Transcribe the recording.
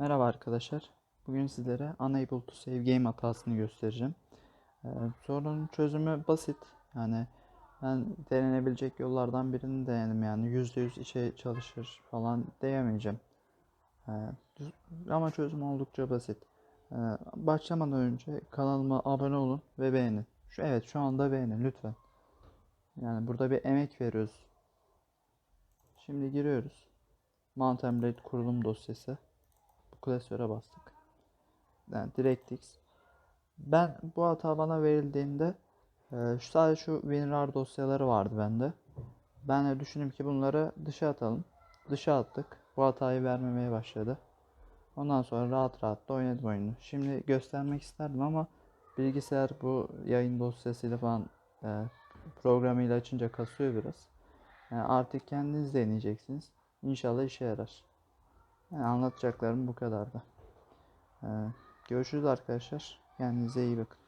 arkadaşlar. Bugün sizlere Unable to Save Game hatasını göstereceğim. Ee, sorunun çözümü basit. Yani ben denenebilecek yollardan birini denedim yani %100 işe çalışır falan diyemeyeceğim. Ee, ama çözüm oldukça basit. Ee, başlamadan önce kanalıma abone olun ve beğenin. Şu evet şu anda beğenin lütfen. Yani burada bir emek veriyoruz. Şimdi giriyoruz. Mountain Blade kurulum dosyası. Klasöre bastık. Yani DirectX. Ben bu hata bana verildiğinde e, şu sadece şu WinRAR dosyaları vardı bende. Ben de düşündüm ki bunları dışa atalım. Dışa attık. Bu hatayı vermemeye başladı. Ondan sonra rahat rahat da oynadım oyunu. Şimdi göstermek isterdim ama bilgisayar bu yayın dosyasıyla falan e, programıyla açınca kasıyor biraz. Yani artık kendiniz deneyeceksiniz. İnşallah işe yarar. Yani anlatacaklarım bu kadardı. Ee, görüşürüz arkadaşlar. Kendinize iyi bakın.